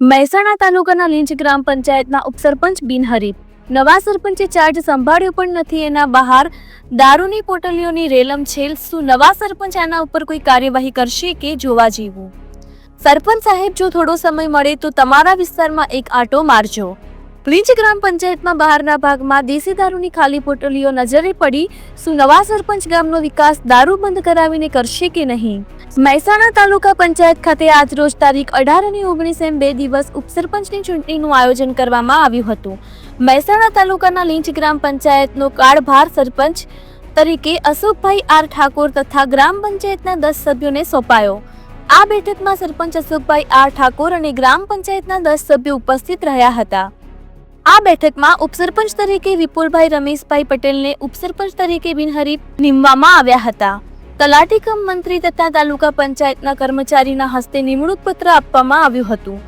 મહેસાણા તાલુકાના લીંચ ગ્રામ પંચાયતના ઉપસરપંચ બિનહરીફ નવા સરપંચે ચાર્જ સંભાળ્યો પણ નથી એના બહાર. દારૂની પોટલીઓની રેલમ છેલ, શું નવા સરપંચ આના ઉપર કોઈ કાર્યવાહી કરશે કે જોવા જેવું? સરપંચ સાહેબ, જો થોડો સમય મળે તો તમારા વિસ્તારમાં એક આટો મારજો. લીંચ ગ્રામ પંચાયતમાં બહારના ભાગમાં દેશી દારૂની ખાલી પોટલીઓ નજરે પડી. શું નવા સરપંચ ગામનો વિકાસ દારૂ બંધ કરાવીને કરશે કે નહીં? મહેસાણા તાલુકા પંચાયત ખાતે આજ રોજ તારીખ અઢાર અને ઓગણીસ એમ બે દિવસ ઉપસરપંચની ચૂંટણીનું આયોજન કરવામાં આવ્યું હતું. મહેસાણા તાલુકાના લીંચ ગ્રામ પંચાયતનો કાળભાર સરપંચ તરીકે અશોકભાઈ આર ઠાકોર તથા ગ્રામ પંચાયતના દસ સભ્યોને સોંપાયો. આ બેઠકમાં સરપંચ અશોકભાઈ આર ઠાકોર અને ગ્રામ પંચાયતના દસ સભ્યો ઉપસ્થિત રહ્યા હતા. આ બેઠકમાં ઉપસરપંચ તરીકે વિપુલભાઈ રમેશભાઈ પટેલને ઉપસરપંચ તરીકે બિનહરીફ નીમવામાં આવ્યા હતા. તલાટી કમ મંત્રી તથા તાલુકા પંચાયતના કર્મચારીના હસ્તે નિમણૂક પત્ર આપવામાં આવ્યું હતું.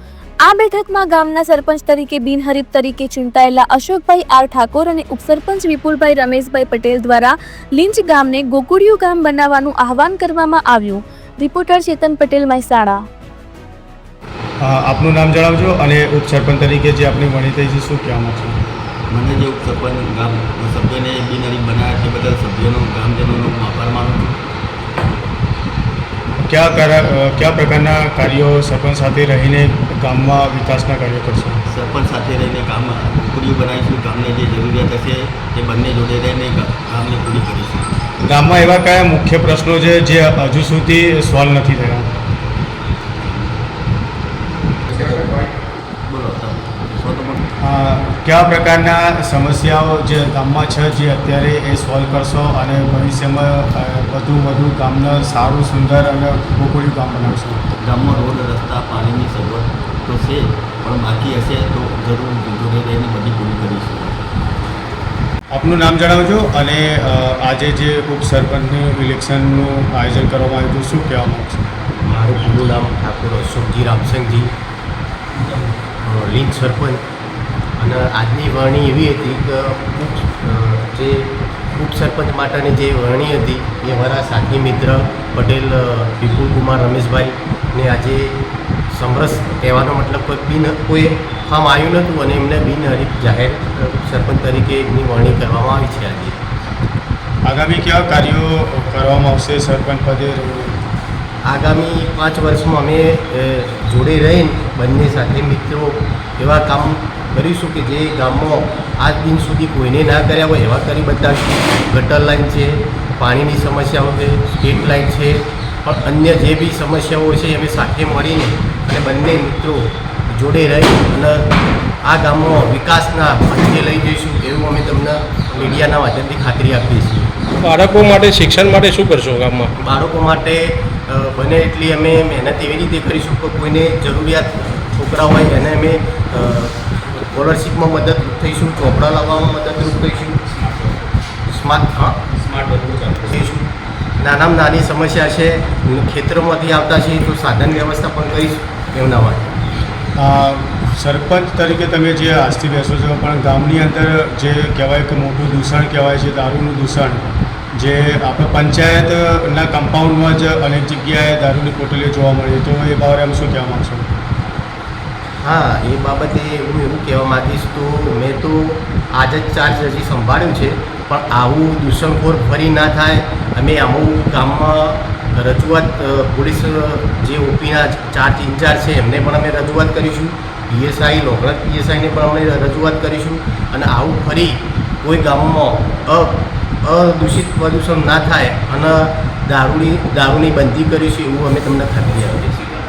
આ બેઠકમાં ગામના સરપંચ તરીકે બિનહરીફ તરીકે ચૂંટાયેલા અશોકભાઈ આર ઠાકોર અને ઉપસરપંચ વિપુલભાઈ રમેશભાઈ પટેલ દ્વારા લીંચ ગામને ગોકુડિયું ગામ બનાવવાનું આહવાન કરવામાં આવ્યું. રિપોર્ટર ચેતન પટેલ, મહેસાણા. આપનું નામ જણાવજો અને ઉપસરપંચ તરીકે જે આપની વણી થઈ છે શું કહેવા માંગશો? મને જે ઉપસરપંચ ગામ સભ્યને બિનહરીફ બનાવ્યા છે બધા સભ્યોનો ગામજનોનો હું આભાર માનું છું. કયા કયા પ્રકારના કાર્યો સરપંચ સાથે રહીને ગામમાં વિકાસના કાર્યો કરશો? સરપંચ સાથે રહીને ગામ પૂરી બનાવીશું ગામને જે જરૂરિયાત હશે તે બંને જોડે રહીને ગામને પૂરી કરીશું. ગામમાં એવા કયા મુખ્ય પ્રશ્નો છે જે હજુ સુધી સોલ્વ નથી થયા બોલો તમે સો તો પણ અ, કયા પ્રકારના સમસ્યાઓ જે ગામમાં છે જે અત્યારે એ સોલ્વ કરશો અને ભવિષ્યમાં વધુ વધુ ગામને સારું સુંદર અને ગોકુળિયું ગામ બનાવશો? ગામમાં રોડ રસ્તા પાણીની સગવડ તો છે પણ બાકી હશે તો જરૂર જોડે રહીને બધી પૂરી કરીશું. આપનું નામ જણાવજો અને આજે જે ઉપસરપંચનું ઇલેક્શનનું આયોજન કરવામાં આવ્યું હતું શું કહેવા માંગશો? મારું પૂરું નામ ઠાકોર અશોકજી રામસિંહજી લિંક લીંક સરપંચ. અને આજની વરણી એવી હતી કે જે ઉપસરપંચ માટેની જે વરણી હતી એ મારા સાથી મિત્ર પટેલ વિપુલકુમાર વિપુલ કુમાર રમેશભાઈ ને આજે સમરસ કહેવાનો મતલબ કોઈ બિન કોઈ ફામ આવ્યું નહોતું અને એમને બિનહરીફ જાહેર સરપંચ તરીકે એમની વરણી કરવામાં આવી છે આજે. આગામી કેવા કાર્યો કરવામાં આવશે સરપંચ પદે? આગામી પાંચ વર્ષમાં અમે જોડે રહીને બંને સાથે મિત્રો એવા કામ કરીશું કે જે ગામમાં આજ દિન સુધી કોઈને ના કર્યા હોય એવા કરી બતાવીશું ગટર લાઈન છે પાણીની સમસ્યાઓ છે સ્ટ્રીટ લાઇટ છે પણ અન્ય જે બી સમસ્યાઓ છે અમે સાથે મળીને અને બંને મિત્રો જોડે રહી અને આ ગામમાં વિકાસના પંચે લઈ જઈશું એવું અમે તમને મીડિયાના માધ્યમથી ખાતરી આપીએ છીએ. બાળકો માટે શિક્ષણ માટે શું કરશો ગામમાં? બાળકો માટે બને એટલી અમે મહેનત એવી રીતે કરીશું કે કોઈને જરૂરિયાત છોકરા હોય એને અમે સ્કોલરશીપમાં મદદરૂપ થઈશું ચોપડા લાવવામાં મદદરૂપ થઈશું. સ્માર્ટ હા? સ્માર્ટ થઈશું. નાનામાં નાની સમસ્યા છે ખેતરોમાંથી આવતા છે તો સાધન વ્યવસ્થા પણ કરીશું એમના માટે. સરપંચ તરીકે તમે જે આજથી બેસો છો પણ ગામની અંદર જે કહેવાય કે મોટું દૂષણ કહેવાય છે દારૂનું દૂષણ જે આપણે પંચાયતના કમ્પાઉન્ડમાં જ અનેક જગ્યાએ દારૂની પોટલીઓ જોવા મળી તો એ બાબતે આમ શું કહેવા માગશો? હા, એ બાબતે હું એવું કહેવા માગીશ તો મેં તો આજ જ ચાર્જ હજી સંભાળ્યું છે, પણ આવું દૂષણખોર ફરી ના થાય. અમે અમુક ગામમાં રજૂઆત પોલીસ જે ઓપીના ચાર્જ ઇન્ચાર્જ છે, એમને પણ અમે રજૂઆત કરીશું. પીએસઆઈ લોકડા પીએસઆઈને પણ અમે રજૂઆત કરીશું. અને આવું ફરી કોઈ ગામમાં અદૂષિત પ્રદૂષણ ના થાય અને દારૂની દારૂની બંધી કરીશું એવું અમે તમને ખાતરી આપીએ.